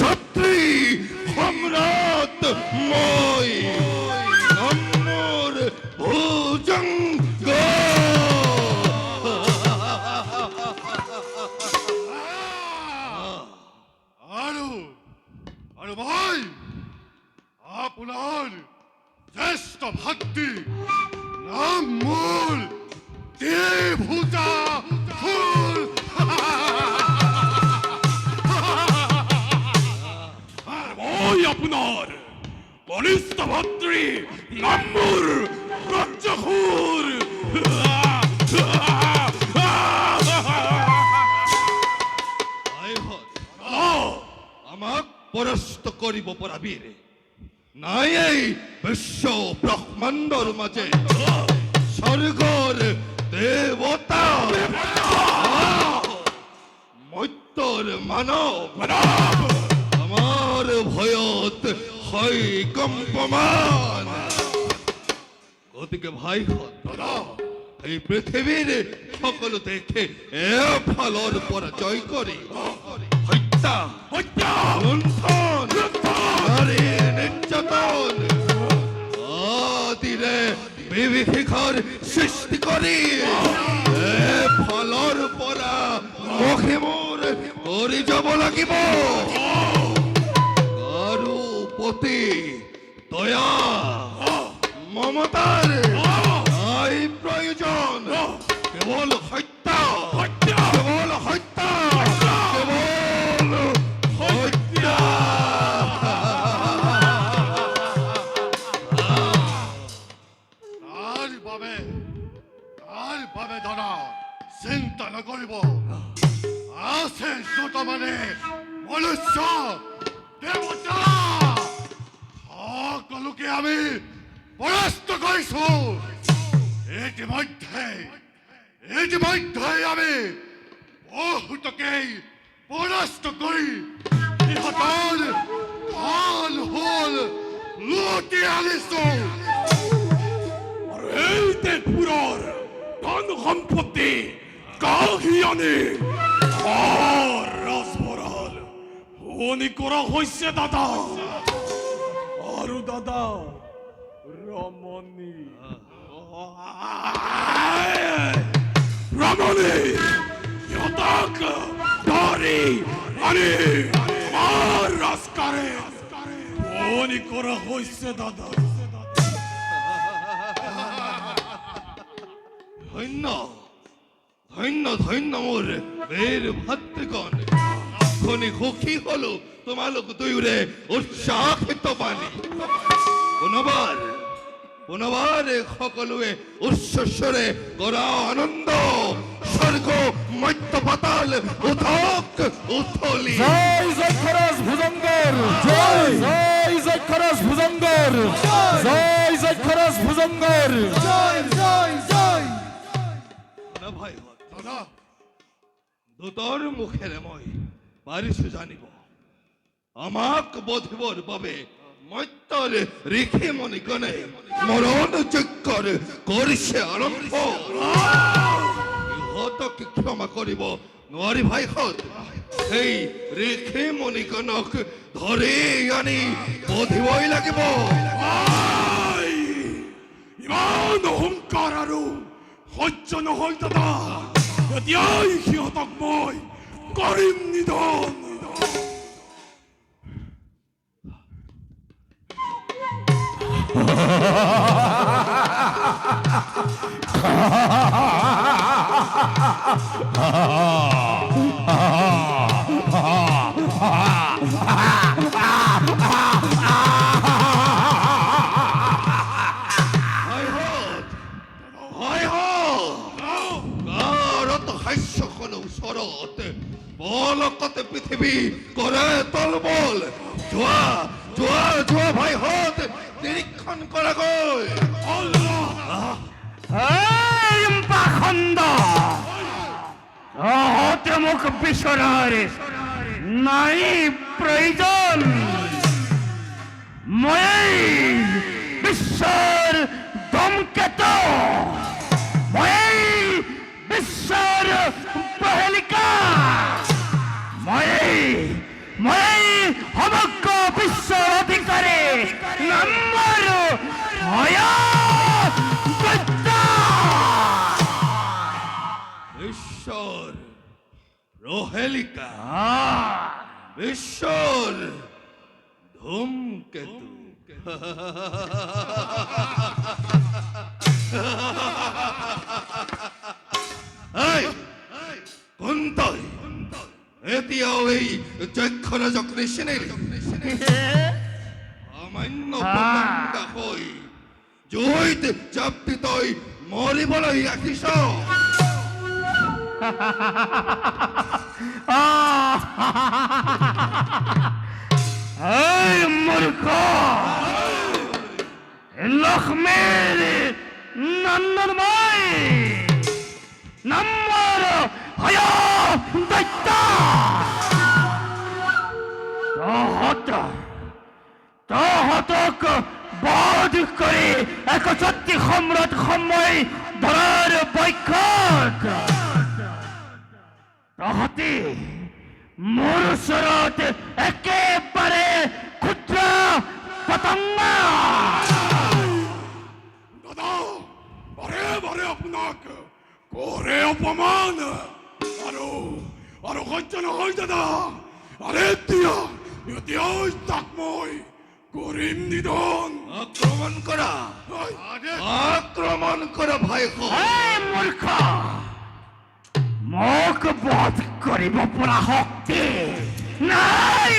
ছাত্ৰী সম্ৰাট মই। নামৰ ভুজংগ আৰু আৰু মই আপোনাৰ জ্যেষ্ঠ ভাতৃ কৰিব পৰা বীৰ নাই এই বিশ্ব ব্ৰহ্মাণ্ডৰ মাজে স্বৰ্গৰ দেৱতা মত্যৰ মানৱ আমাৰ ভয়ত হয় কম্পমান। গতিকে ভাইহঁত এই পৃথিৱীৰ সকলো দেশে এফালৰ পৰা জয় কৰি হত্যা বিভীষিকাৰ সৃষ্টি কৰি এফালৰ পৰা মহিমূৰ কৰি যাব লাগিব কাৰো প্ৰতি দয়া মমতাৰ প্ৰয়োজন কেৱল হত্যা কৰিছো ইতিমধ্যে ইতিমধ্যে আমি বহুতকেই পৰাস্ত কৰি ইহঁতৰ হল হল লুটি আনিছো। এই দেশবোৰৰ ধন সম্পত্তি কাঢ়ি আনি ৰাজভঁৰাল শুৱনি কৰা হৈছে দাদা। আৰু দাদা ৰমণী ৰমণী সিহঁতক ধৰি আনি আমাৰ ৰাজকাৰে শুৱনি কৰা হৈছে দাদা ধন্য ধন্য ধন্য মোৰ বীৰ ভাতৃগণ খনি সুখী হলো তোমালোক দুয়োৰে উৎসাহিত পানি পুনবাৰ পুনবাৰ সকলোৱে উচ্চস্বৰে কৰা আনন্দ স্বৰ্গ মধ্য পাতাল উঠক উঠলি জয় যক্ষরাজ ভুজঙ্গর জয়। জয় যক্ষরাজ ভুজঙ্গর জয়। যক্ষরাজ ভুজঙ্গর। জয় জয় জয়। ভাই দাদা দূতৰ মুখেৰে মই পাৰিছো জানিব। আমাক বোধিবৰ বাবে মত্যৰ ঋষি মণিগণে মৰণ যজ্ঞৰ কৰিছে আৰম্ভ ইহঁতক ক্ষমা কৰিব নোৱাৰি ভাইহঁত সেই ঋষি মণিগণক ধৰি আনি, বোধিবই লাগিব। ইমান অহংকাৰ আৰু সহ্য নহল দাদা। এতিয়াই সিহঁতক মই কৰিম নিধন। বলকতে পৃথিবী করে তলবল জোয়া জোয়া জোয়া ভাই হত, নিরীক্ষণ করা গই। পাখন্দ হতে মুখ বিশ্বরার নাই প্রয়োজন। ময়েই বিশ্বর দমকেত। ময়েই বিশ্বর ঈশ্বর প্রহেলিকা ঈশ্বর ধূমকেতু এই, এতিয়াও এই যক্ষরা যখন সেনের সামান্য পতংগা জয়িত চাপটি তই মরিবলৈ আহিছ এই মূর্খ! লক্ষ্মীর নন্দনময় নম্বর হয় দৈত্য! তহত তহতক বধ করে এক সত্যি সম্রাট সময় ধরার বৈক্ষত তহতে মোর ওচৰত একেবাৰে ক্ষুদ্ৰ পতংগ দাদা বাৰে বাৰে আপোনাক কৰে অপমান। আৰু আৰু সহ্য নহয় দাদা। আৰে এতিয়া এতিয়াও তাক মই নিধন আক্রমণ করা। আক্রমণ করা ভাই মোক বধ কৰিব পৰা শক্তি নাই!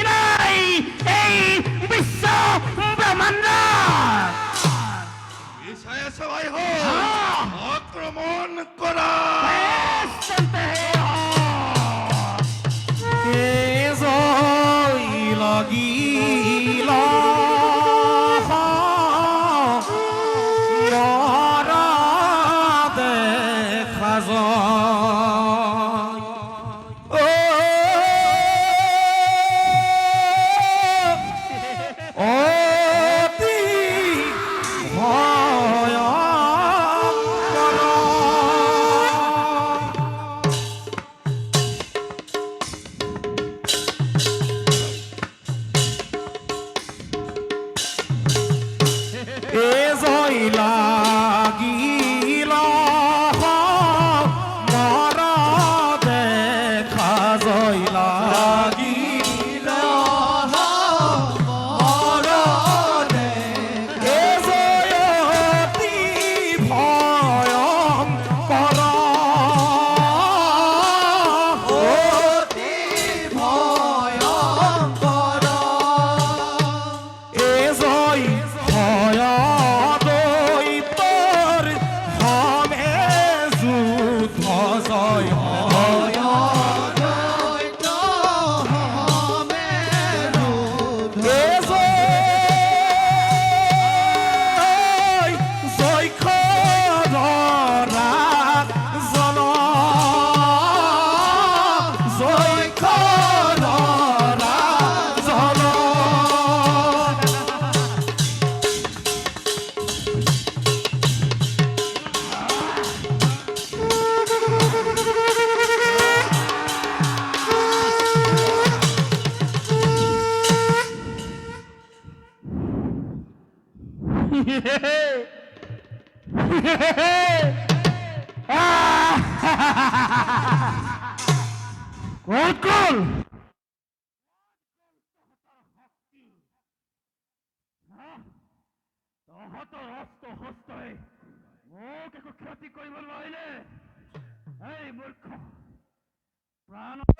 নাই! এই বিশ্ব ব্ৰহ্মাণ্ড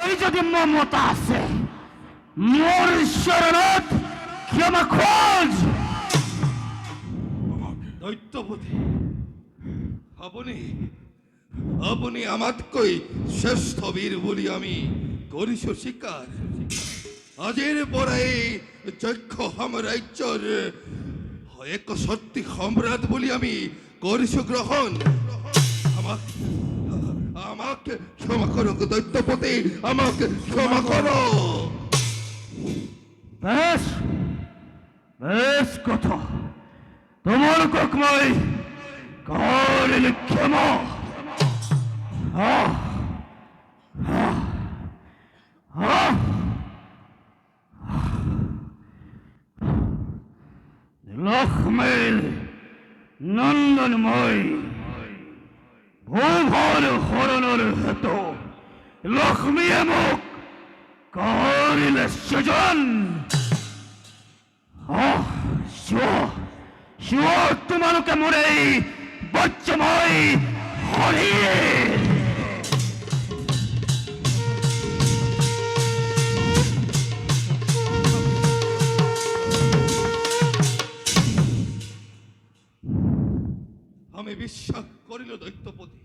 এই যদি মমতা আছে মোৰ চৰণত ক্ষমা খোজ। দৈত্যপতি আপুনি আপুনি আমাতকৈ শ্ৰেষ্ঠ বীৰ বুলি আমি কৰিছো স্বীকাৰ আজিৰ পৰাই যক্ষ সাম্ৰাজ্যৰ এক সত্যি সম্ৰাট বুলি আমি কৰিছো গ্ৰহণ। আমাক আমাক ক্ষমা করো দৈত্যপতি আমাকে ক্ষমা করো বেশ বেশ কথা তোমার ককমাই করিল ক্ষমা আহ, আহ, আহ। লক্ষ্মীর নন্দনময় ভূভার হরণর হেত। লক্ষ্মীয়ে মোক করিলে সজন। তোমালোকে মোরেই বচ্চময় বজ্ৰময় আমি বিশ্বাস করিল দৈত্যপতি।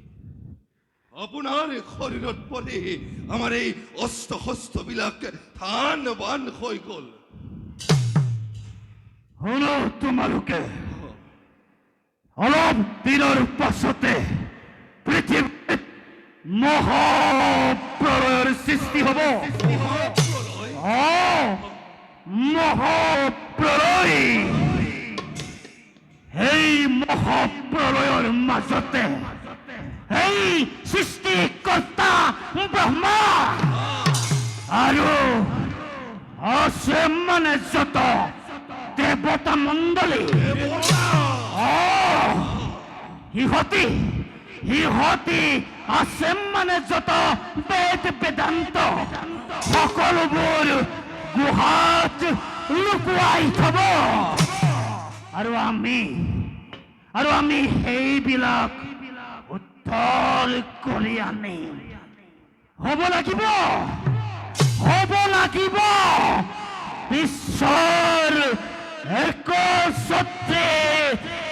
আপোনাৰ শৰীৰত পৰি আমাৰ এই অস্ত্ৰ শস্ত্ৰবিলাক থান বান হৈ গ'ল। শুনো তোমালোকে। অলপ দিনৰ পাছতে পৃথিৱীত মহাপ্ৰলয়ৰ সৃষ্টি হ'ব। অ' মহাপ্ৰলয় সেই মহাপ্ৰলয়ৰ মাজতে এই সৃষ্টিকৰ্তা ব্ৰহ্মা আৰু আছে মানে যত দেৱতা মণ্ডলী। অ' সিহঁতি সিহঁতি আছে মানে যত বেদ বেদান্ত। সকলোবোৰ গুহাত লুকুৱাই থব। আৰু আমি আৰু আমি সেইবিলাক উত্তৰ কৰি আনিম হ'ব লাগিব? হ'ব লাগিব? বিশ্বৰ একছত্ৰে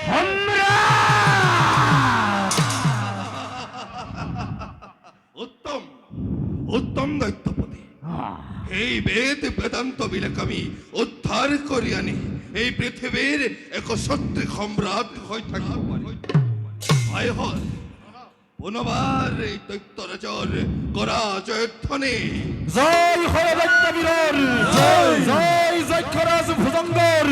সম্ৰাট উত্তম উত্তম দৈত্যপতি। এই বেদ বেদান্ত বিলাক আমি উদ্ধাৰ কৰি আনি এই পৃথিৱীৰ এক সত্য সম্ৰাট হৈ থাকিব পাৰিম হয় হয় পুনবাৰ এই দৈত্যৰাজৰ কৰা জয়ধ্বনি জয় হয় দৈত্যবীৰৰ জয়। জয় যক্ষৰাজ ভুজংগৰ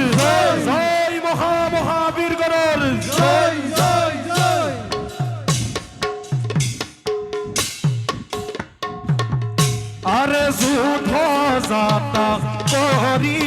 জয়। মহা মহাবীৰগণৰ জয় জয় জয়। আরে যুদ্ধ যাতা কৰি